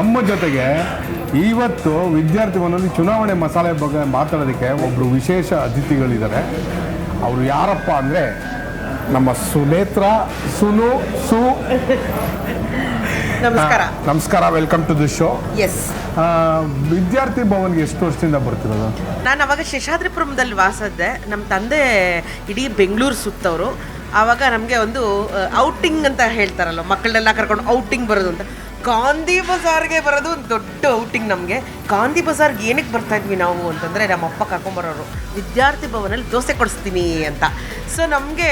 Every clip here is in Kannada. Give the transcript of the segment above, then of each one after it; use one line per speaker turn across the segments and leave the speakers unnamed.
ನಮ್ಮ ಜೊತೆಗೆ ಇವತ್ತು ವಿದ್ಯಾರ್ಥಿ ಒಂದೊಂದು ಚುನಾವಣೆ ಮಸಾಲೆ ಬಗ್ಗೆ ಮಾತಾಡೋದಕ್ಕೆ ಒಬ್ಬರು ವಿಶೇಷ ಅತಿಥಿಗಳಿದ್ದಾರೆ. ಅವರು ಯಾರಪ್ಪ ಅಂದರೆ ನಮ್ಮ ಸುನೇತ್ರ ಸುನು ಸು.
ನಮಸ್ಕಾರ.
ನಮಸ್ಕಾರ welcome to the show
yes
Vidyarthi ಭವನ್ಗೆ ಎಷ್ಟು ವರ್ಷದಿಂದ ಬರ್ತಿರೋದು?
ನಾನು ಅವಾಗ ಶೇಷಾದ್ರಿಪುರಮದಲ್ಲಿ ವಾಸದ್ದೆ. ನಮ್ಮ ತಂದೆ ಇಡೀ ಬೆಂಗಳೂರು ಸುತ್ತವರು ಆವಾಗ ನಮಗೆ ಒಂದು ಔಟಿಂಗ್ ಅಂತ ಹೇಳ್ತಾರಲ್ಲ ಮಕ್ಕಳನ್ನೆಲ್ಲ ಕರ್ಕೊಂಡು ಔಟಿಂಗ್ ಬರೋದು ಅಂತ. ಗಾಂಧಿ ಬಜಾರ್ಗೆ ಬರೋದು ಒಂದು ದೊಡ್ಡ ಔಟಿಂಗ್ ನಮಗೆ. ಗಾಂಧಿ ಬಜಾರ್ಗೆ ಏನಕ್ಕೆ ಬರ್ತಾ ಇದ್ವಿ ನಾವು ಅಂತಂದರೆ ನಮ್ಮ ಅಪ್ಪ ಕರ್ಕೊಂಬರೋರು. ವಿದ್ಯಾರ್ಥಿ ಭವನಲ್ಲಿ ದೋಸೆ ಕೊಡಿಸ್ತೀನಿ ಅಂತ. ಸೊ ನಮಗೆ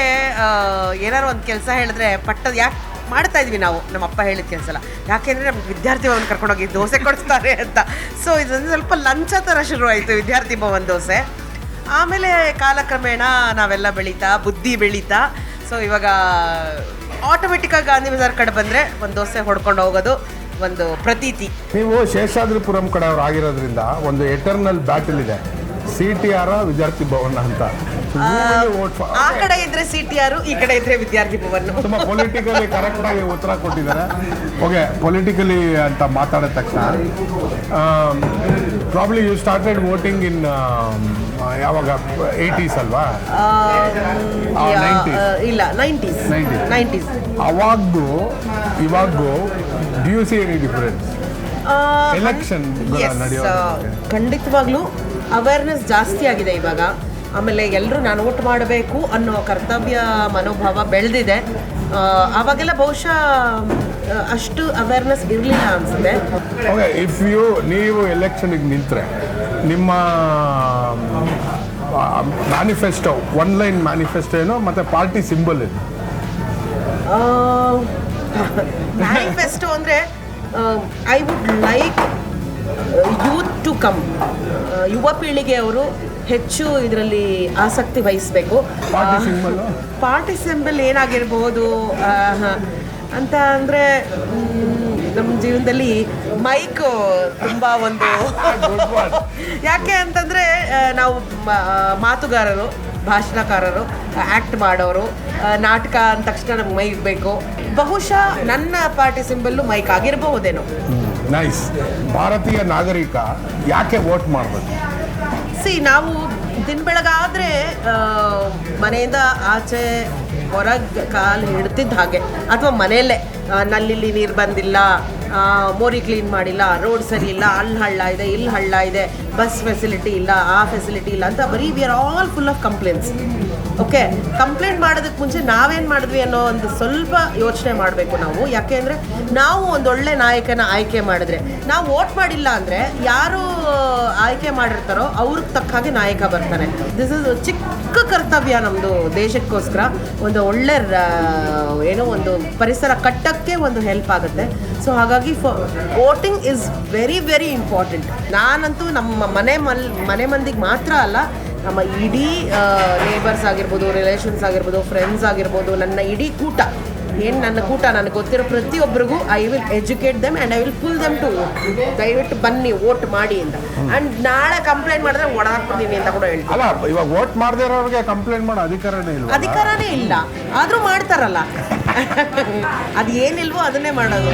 ಏನಾರು ಒಂದು ಕೆಲಸ ಹೇಳಿದ್ರೆ ಪಟ್ಟದ ಯಾಕೆ ಮಾಡ್ತಾ ಇದ್ವಿ ನಾವು? ನಮ್ಮ ಅಪ್ಪ ಹೇಳಿದ ಕೆಲಸ ಯಾಕೆಂದ್ರೆ ಯಾಕೆಂದರೆ ನಮ್ಗೆ ವಿದ್ಯಾರ್ಥಿ ಭವನ ಕರ್ಕೊಂಡೋಗಿ ದೋಸೆ ಕೊಡಿಸ್ತಾರೆ ಅಂತ. ಸೊ ಇದೊಂದು ಸ್ವಲ್ಪ ಲಂಚ ಥರ ಶುರುವಾಯಿತು ವಿದ್ಯಾರ್ಥಿ ಭವನ ದೋಸೆ. ಆಮೇಲೆ ಕಾಲಕ್ರಮೇಣ ನಾವೆಲ್ಲ ಬೆಳೀತಾ, ಬುದ್ಧಿ ಬೆಳೀತಾ. ಸೊ ಇವಾಗ ಆಟೋಮೆಟಿಕ್ಕಾಗಿ ಗಾಂಧಿ ಬಜಾರ್ ಕಡೆ ಬಂದರೆ ಒಂದು ದೋಸೆ ಹೊಡ್ಕೊಂಡು ಹೋಗೋದು ಒಂದು ಪ್ರತೀತಿ.
ನೀವು ಶೇಷಾದ್ರಿಪುರಂ ಕಡೆ ಅವ್ರು ಆಗಿರೋದ್ರಿಂದ ಒಂದು ಎಟರ್ನಲ್ ಬ್ಯಾಟಲ್ ಇದೆ. C T R Vidyarthi Bhavan ಅಂತ.
ಆ ಕಡೆ ಇದ್ರೆ ಸಿ ಟಿ ಆರು ಈ ಕಡೆ ಇದ್ರೆ ವಿದ್ಯಾರ್ಥಿ ಭವನ.
ತುಂಬಾ ಪೊಲಿಟಿಕಲಿ ಕರೆಕ್ಟ್ ಆಗಿ ಉತ್ತರ ಕೊಟ್ಟಿದ್ದಾರೆ. ಓಕೆ ಪೊಲಿಟಿಕಲಿ ಅಂತ ಮಾತಾಡಿದ ತಕ್ಷಣ probably you started voting in ಯಾವಾಗ ಏಯ್ಟೀಸ್ ಅಲ್ವಾ? ಆ, 90s.
ಇಲ್ಲ ನೈಂಟೀಸ್
90s.
ನೈಂಟೀಸ್
ಅವಾಗೂ ಇವಾಗೂ you see any difference election yes
ಖಂಡಿತವಾಗ್ಲೂ ಅವೇರ್ನೆಸ್ ಜಾಸ್ತಿ ಆಗಿದೆ ಇವಾಗ. ಆಮೇಲೆ ಎಲ್ಲರೂ ನಾನು ಓಟ್ ಮಾಡಬೇಕು ಅನ್ನೋ ಕರ್ತವ್ಯ ಮನೋಭಾವ ಬೆಳೆದಿದೆ. ಅವಾಗೆಲ್ಲ ಬಹುಶಃ ಆ, ಅಷ್ಟು ಅವೇರ್ನೆಸ್ ಇರಲಿಲ್ಲ ಅನ್ಸುತ್ತೆ.
ಓಕೆ ಇಫ್ ಯು ನೀವು ಎಲೆಕ್ಷನ್ಗೆ ನಿಂತರೆ ನಿಮ್ಮ ಮ್ಯಾನಿಫೆಸ್ಟೋ ಒನ್ ಲೈನ್ ಮ್ಯಾನಿಫೆಸ್ಟೋ ಏನೋ ಮತ್ತು ಪಾರ್ಟಿ ಸಿಂಬಲ್ ಏನು?
ಮ್ಯಾನಿಫೆಸ್ಟೋ ಅಂದರೆ I would like youth to come ಯುವ ಪೀಳಿಗೆಯವರು ಹೆಚ್ಚು ಇದರಲ್ಲಿ ಆಸಕ್ತಿ ವಹಿಸಬೇಕು.
ಪಾರ್ಟಿ ಸಿಂಬಲ್
ಪಾರ್ಟಿ ಸಿಂಬಲ್ ಏನಾಗಿರ್ಬೋದು? ಅಂತ ಅಂದರೆ ನಮ್ಮ ಜೀವನದಲ್ಲಿ ಮೈಕ್ ತುಂಬ ಒಂದು ಯಾಕೆ ಅಂತಂದರೆ ನಾವು ಮಾತುಗಾರರು ಭಾಷಣಕಾರರು ಆ್ಯಕ್ಟ್ ಮಾಡೋರು ನಾಟಕ ಅಂದ ತಕ್ಷಣ ನಮ್ಗೆ ಮೈಕ್ ಬೇಕು. ಬಹುಶಃ ನನ್ನ ಪಾರ್ಟಿ ಸಿಂಬಲ್ಲು ಮೈಕ್ ಆಗಿರಬಹುದೇನೋ.
ನೈಸ್ ಭಾರತೀಯ ನಾಗರಿಕ ಯಾಕೆ ವೋಟ್ ಮಾಡಬೇಕು?
ಸಿ ನಾವು ದಿನ ಬೆಳಗಾದರೆ ಮನೆಯಿಂದ ಆಚೆ ಹೊರಗೆ ಕಾಲು ಹಿಡ್ತಿದ್ದ ಹಾಗೆ. ಅಥವಾ ಮನೆಯಲ್ಲೇ ನಲ್ಲಿಲ್ಲಿ ನೀರು ಬಂದಿಲ್ಲ ಮೋರಿ ಕ್ಲೀನ್ ಮಾಡಿಲ್ಲ ರೋಡ್ ಸರಿ ಇಲ್ಲ, ಅಲ್ಲಿ ಹಳ್ಳ ಇದೆ, ಇಲ್ಲಿ ಹಳ್ಳ ಇದೆ ಬಸ್ ಫೆಸಿಲಿಟಿ ಇಲ್ಲ, ಆ ಫೆಸಿಲಿಟಿ ಇಲ್ಲ ಅಂತ ಬರೀ we are all full of complaints okay complaint ಮಾಡೋದಕ್ಕೆ ಮುಂಚೆ ನಾವೇನು ಮಾಡಿದ್ವಿ ಅನ್ನೋ ಒಂದು ಸ್ವಲ್ಪ ಯೋಚನೆ ಮಾಡಬೇಕು ನಾವು. ಯಾಕೆ ಅಂದರೆ ನಾವು ಒಂದೊಳ್ಳೆ ನಾಯಕನ ಆಯ್ಕೆ ಮಾಡಿದ್ರೆ, ನಾವು ವೋಟ್ ಮಾಡಿಲ್ಲ ಅಂದರೆ ಯಾರು ಆಯ್ಕೆ ಮಾಡಿರ್ತಾರೋ ಅವ್ರಿಗೆ ತಕ್ಕ ಹಾಗೆ ನಾಯಕ ಬರ್ತಾನೆ. ದಿಸ್ ಇಸ್ ಚಿಕ್ಕ ಕರ್ತವ್ಯ ನಮ್ಮದು ದೇಶಕ್ಕೋಸ್ಕರ. ಒಂದು ಒಳ್ಳೆ ಏನೋ ಒಂದು ಪರಿಸರ ಕಟ್ಟಕ್ಕೆ ಒಂದು ಹೆಲ್ಪ್ ಆಗುತ್ತೆ. ಸೊ ಹಾಗಾಗಿ voting is very very important ನಾನಂತೂ ನಮ್ಮ ಮನೆ ಮಲ್ ಮನೆ ಮಂದಿಗೆ ಮಾತ್ರ ಅಲ್ಲ ನಮ್ಮ ಇಡೀ ನೇಬರ್ಸ್ ಆಗಿರ್ಬೋದು ರಿಲೇಷನ್ಸ್ ಆಗಿರ್ಬೋದು ಫ್ರೆಂಡ್ಸ್ ಆಗಿರ್ಬೋದು ನನ್ನ ಇಡೀ ಕೂಟ. ಏನು ನನ್ನ ಕೂಟ? ನನಗೆ ಗೊತ್ತಿರೋ ಪ್ರತಿಯೊಬ್ಬರಿಗೂ I will educate them and I will pull them to vote ದಯವಿಟ್ಟು ಬನ್ನಿ ವೋಟ್ ಮಾಡಿ ಅಂತ. ಆ್ಯಂಡ್ ನಾಳೆ ಕಂಪ್ಲೇಂಟ್ ಮಾಡಿದ್ರೆ ಒಡಾಕ್ಬಿಡ್ತೀನಿ ಅಂತ ಕೂಡ ಹೇಳ್ತೀನಿ.
ಅಲ್ಲ ಇವಾಗ ವೋಟ್ ಮಾಡದೇ ಇರೋರಿಗೆ ಕಂಪ್ಲೇಂಟ್ ಮಾಡೋ ಅಧಿಕಾರನೇ ಇಲ್ಲ
ಅಧಿಕಾರನೇ ಇಲ್ಲ. ಆದರೂ ಮಾಡ್ತಾರಲ್ಲ. ಅದು ಏನಿಲ್ವೋ ಅದನ್ನೇ ಮಾಡೋದು.